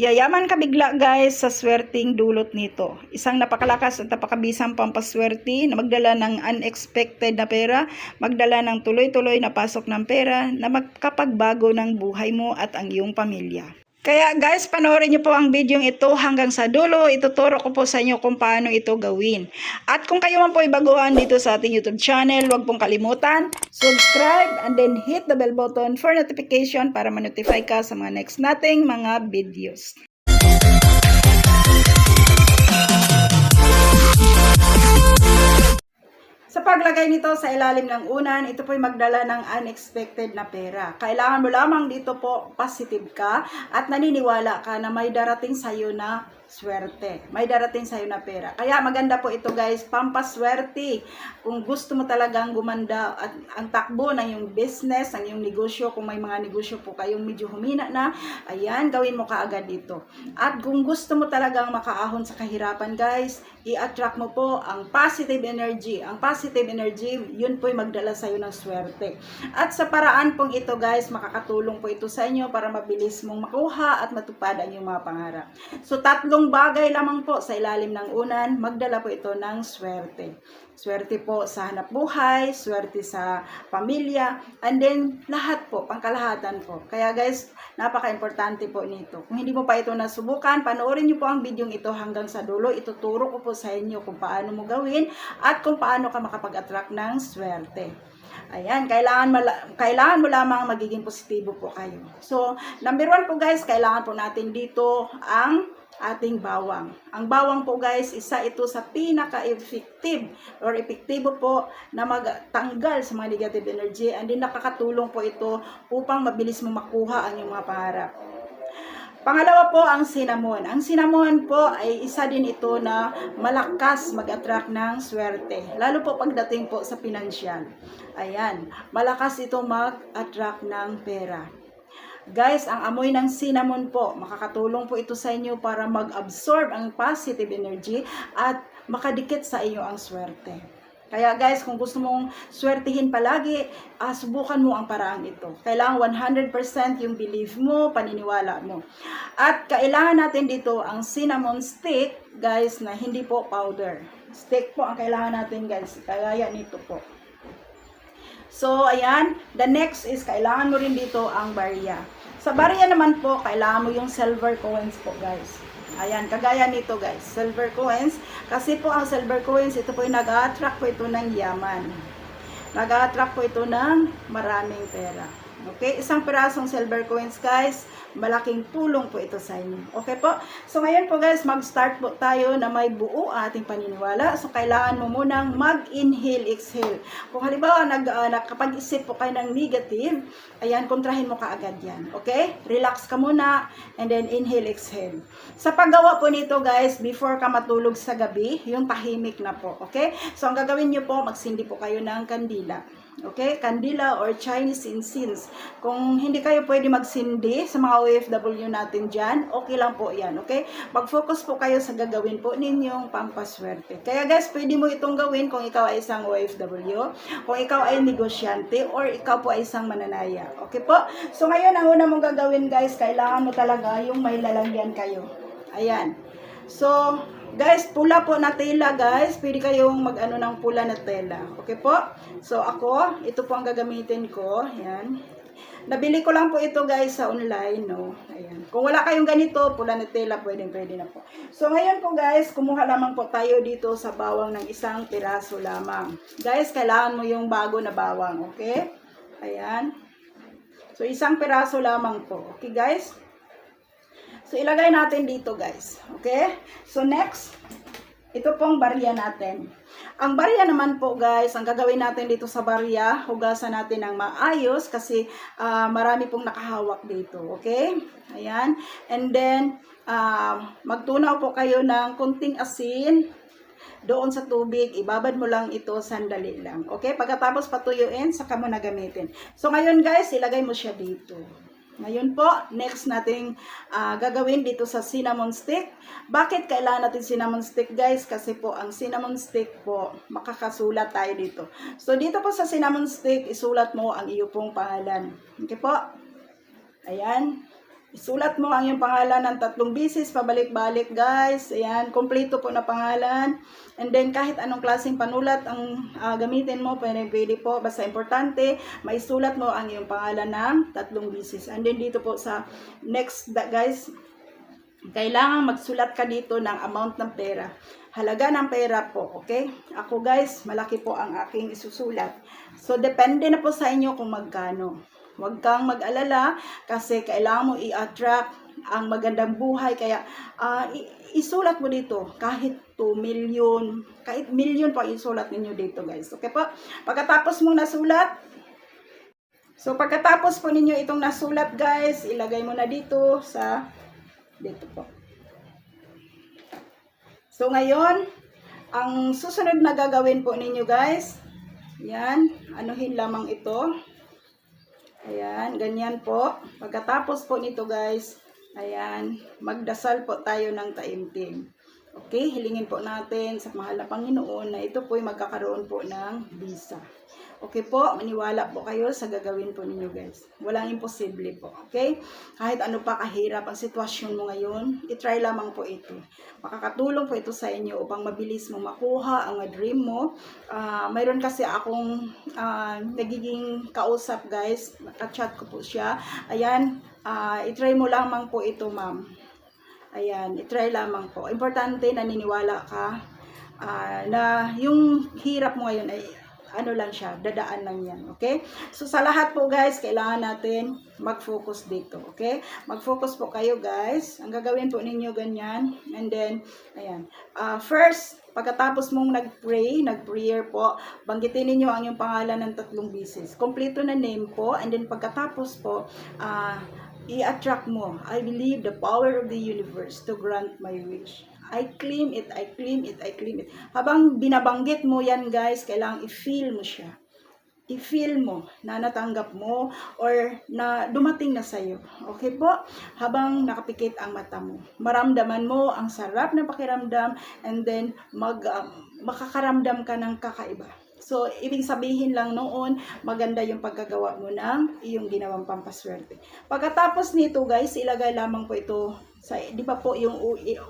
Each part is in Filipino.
Yayaman ka bigla guys sa swerting dulot nito. Isang napakalakas at napakabisang pampaswerte na magdala ng unexpected na pera, magdala ng tuloy-tuloy na pasok ng pera na magkapagbago ng buhay mo at ang iyong pamilya. Kaya guys, panoorin niyo po ang video ito hanggang sa dulo. Ituturo ko po sa inyo kung paano ito gawin. At kung kayo man po ay baguhan dito sa ating YouTube channel, huwag pong kalimutan, subscribe and then hit the bell button for notification para ma-notify ka sa mga next nating mga videos. Paglagay nito sa ilalim ng unan, ito po'y magdala ng unexpected na pera. Kailangan mo lamang dito po positive ka at naniniwala ka na may darating sa'yo na swerte. May darating sa'yo na pera. Kaya maganda po ito guys, pampaswerte. Kung gusto mo talagang gumanda at ang takbo ng iyong business, ang iyong negosyo, kung may mga negosyo po kayong medyo humina na, ayan, gawin mo kaagad dito. At kung gusto mo talagang makaahon sa kahirapan guys, i-attract mo po ang positive energy. Ang positive energy, yun po'y magdala sa'yo ng swerte. At sa paraan pong ito guys, makakatulong po ito sa inyo para mabilis mong makuha at matupad ang iyong mga pangarap. So tatlong bagay lamang po sa ilalim ng unan, magdala po ito ng swerte. Swerte po sa hanap buhay, swerte sa pamilya, and then lahat po, pangkalahatan po. Kaya guys, napaka-importante po nito. Kung hindi mo pa ito nasubukan, panoorin niyo po ang video ito hanggang sa dulo. Ituturo ko po sa inyo kung paano mo gawin at kung paano ka makapag-attract ng swerte. Ayan, kailangan, kailangan mo lamang magiging positibo po kayo. So, number one po guys, kailangan po natin dito ang ating bawang. Ang bawang po guys, isa ito sa pinaka-effective or epektibo po na magtanggal sa mga negative energy and din nakakatulong po ito upang mabilis mo makuha ang iyong mga pangarap. Pangalawa po ang cinnamon. Ang cinnamon po ay isa din ito na malakas mag-attract ng swerte. Lalo po pagdating po sa pinansyal. Ayan, malakas ito mag-attract ng pera. Guys, ang amoy ng cinnamon po, makakatulong po ito sa inyo para mag-absorb ang positive energy at makadikit sa iyo ang swerte. Kaya guys, kung gusto mong swertihin palagi, ah, subukan mo ang paraang ito. Kailangan 100% yung belief mo, paniniwala mo. At kailangan natin dito ang cinnamon stick, guys, na hindi po powder. Stick po ang kailangan natin guys, kagaya nito po. So, ayan. The next is, kailangan mo rin dito ang barya. Sa barya naman po, kailangan mo yung silver coins po, guys. Ayan, kagaya nito, guys. Silver coins. Kasi po, ang silver coins, ito po yung nag-attract po ito ng yaman. Nag-attract po ito ng maraming pera. Okay? Isang pirasong silver coins, guys. Malaking tulong po ito sa inyo. Okay po? So, ngayon po guys, mag-start po tayo na may buo ating paniniwala. So, kailangan mo munang mag-inhale, exhale. Kung halimbawa, nag, uh, nakapag-isip po kayo ng negative, ayan, kontrahin mo kaagad yan. Okay? Relax ka muna, and then inhale, exhale. Sa paggawa po nito guys, before ka matulog sa gabi, yung tahimik na po. Okay? So, ang gagawin nyo po, magsindi po kayo ng kandila. Okay? Kandila or Chinese incense. Kung hindi kayo pwede magsindi sa mga OFW natin dyan, okay lang po yan. Okay? Mag-focus po kayo sa gagawin po ninyong pampaswerte. Kaya guys, pwede mo itong gawin kung ikaw ay isang OFW, kung ikaw ay negosyante, or ikaw po ay isang mananaya. Okay po? So ngayon, ang una mong gagawin guys, kailangan mo talaga yung may lalagyan kayo. Ayan. So, Guys, pula po na tela, guys. Pwede kayong mag-ano ng pula na tela. Okay po? So, ako, ito po ang gagamitin ko. Ayan. Nabili ko lang po ito, guys, sa online, no? Ayan. Kung wala kayong ganito, pula na tela, pwede, pwede na po. So, ngayon po, guys, kumuha lamang po tayo dito sa bawang ng isang piraso lamang. Guys, kailangan mo yung bago na bawang, okay? Ayan. So, isang piraso lamang po. Okay, guys? So, ilagay natin dito, guys. Okay? So, next, ito pong barya natin. Ang barya naman po, guys, ang gagawin natin dito sa barya, hugasan natin ng maayos kasi uh, marami pong nakahawak dito. Okay? Ayan. And then, uh, magtunaw po kayo ng kunting asin doon sa tubig, ibabad mo lang ito sandali lang. Okay? Pagkatapos patuyuin, saka mo na gamitin. So, ngayon guys, ilagay mo siya dito. Ngayon po, next nating uh, gagawin dito sa cinnamon stick. Bakit kailangan natin cinnamon stick guys? Kasi po ang cinnamon stick po, makakasulat tayo dito. So dito po sa cinnamon stick, isulat mo ang iyo pong pangalan. Okay po? Ayan. Isulat mo ang iyong pangalan ng tatlong bisis, pabalik-balik guys. Ayan, kompleto po na pangalan. And then kahit anong klaseng panulat ang ah, gamitin mo, pwede, pwede po. Basta importante, maisulat mo ang iyong pangalan ng tatlong bisis. And then dito po sa next da- guys, kailangan magsulat ka dito ng amount ng pera. Halaga ng pera po, okay? Ako guys, malaki po ang aking isusulat. So, depende na po sa inyo kung magkano. Huwag kang mag-alala kasi kailangan mo i-attract ang magandang buhay. Kaya, i- isulat mo dito kahit 2 million, kahit million po isulat ninyo dito guys. Okay po? Pagkatapos mong nasulat, so pagkatapos po ninyo itong nasulat guys, ilagay mo na dito sa dito po. So ngayon, ang susunod na gagawin po ninyo guys, yan, anuhin lamang ito. Ayan, ganyan po. Pagkatapos po nito guys, ayan, magdasal po tayo ng taimtim. Okay, hilingin po natin sa mahal na Panginoon na ito po'y magkakaroon po ng visa. Okay po, maniwala po kayo sa gagawin po ninyo guys. Walang imposible po, okay? Kahit ano pa kahirap ang sitwasyon mo ngayon, itry lamang po ito. Makakatulong po ito sa inyo upang mabilis mo makuha ang dream mo. Ah, mayroon kasi akong ah, nagiging kausap guys, nakachat ko po siya. Ayan, ah, itry mo lamang po ito ma'am. Ayan, itry lamang po. Importante naniniwala ka ah, na yung hirap mo ngayon ay ano lang siya, dadaan lang yan, okay? So sa lahat po guys, kailangan natin mag-focus dito, okay? Mag-focus po kayo guys. Ang gagawin po ninyo ganyan. And then, ayan. Ah, first, pagkatapos mong nag-pray, nag-prayer po, banggitin ninyo ang yung pangalan ng tatlong bisis. Kompleto na name po. And then pagkatapos po, ah, i-attract mo. I believe the power of the universe to grant my wish. I claim it, I claim it, I claim it. Habang binabanggit mo yan guys, kailangang i-feel mo siya. I-feel mo na natanggap mo or na dumating na sa'yo. Okay po? Habang nakapikit ang mata mo. Maramdaman mo ang sarap ng pakiramdam and then mag, um, makakaramdam ka ng kakaiba. So, ibig sabihin lang noon, maganda yung pagkagawa mo ng iyong ginawang pampaswerte. Pagkatapos nito, guys, ilagay lamang po ito sa, di ba po yung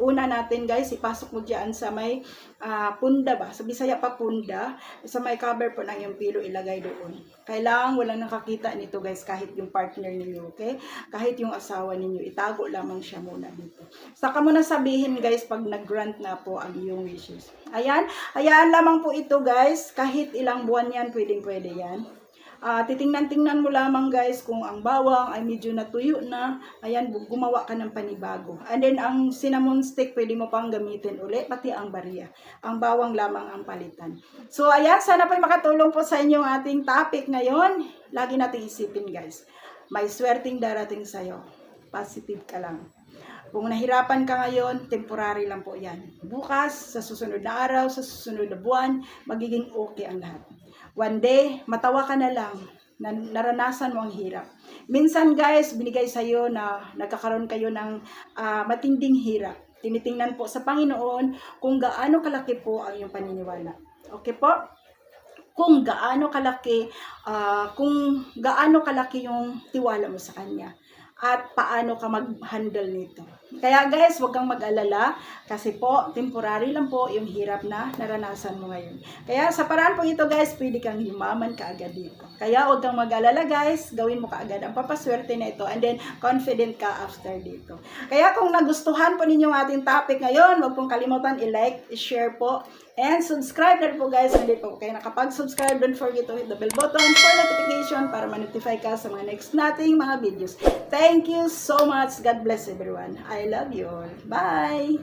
una natin, guys, ipasok mo dyan sa may ah, punda ba? Sa Bisaya pa punda, sa may cover po ng yung pilo, ilagay doon. Kailangan walang nakakita nito, guys, kahit yung partner ninyo, okay? Kahit yung asawa ninyo, itago lamang siya muna dito. Saka mo na sabihin, guys, pag nag-grant na po ang iyong wishes. Ayan, hayaan lamang po ito, guys, kahit ilang buwan yan, pwedeng-pwede yan. Ah, titingnan-tingnan mo lamang guys kung ang bawang ay medyo natuyo na, ayan, gumawa ka ng panibago. And then ang cinnamon stick pwede mo pang gamitin uli, pati ang barya. Ang bawang lamang ang palitan. So ayan, sana po makatulong po sa inyo ang ating topic ngayon. Lagi natin isipin guys, may swerting darating sa'yo. Positive ka lang. Kung nahirapan ka ngayon, temporary lang po yan. Bukas, sa susunod na araw, sa susunod na buwan, magiging okay ang lahat. One day, matawa ka na lang na naranasan mo ang hirap. Minsan guys, binigay sa'yo na nagkakaroon kayo ng ah, matinding hirap. Tinitingnan po sa Panginoon kung gaano kalaki po ang iyong paniniwala. Okay po? Kung gaano kalaki, ah, kung gaano kalaki yung tiwala mo sa Kanya at paano ka mag-handle nito. Kaya guys, huwag kang mag-alala kasi po, temporary lang po yung hirap na naranasan mo ngayon. Kaya sa paraan po ito guys, pwede kang yumaman kaagad dito. Kaya huwag kang mag-alala guys, gawin mo kaagad ang papaswerte na ito and then confident ka after dito. Kaya kung nagustuhan po ninyo ating topic ngayon, huwag pong kalimutan i-like, i-share po, and subscribe na po guys. Hindi po kayo nakapag-subscribe, don't forget to hit the bell button for notification para ma-notify ka sa mga next nating mga videos. Thank you so much. God bless everyone. I love you all. Bye!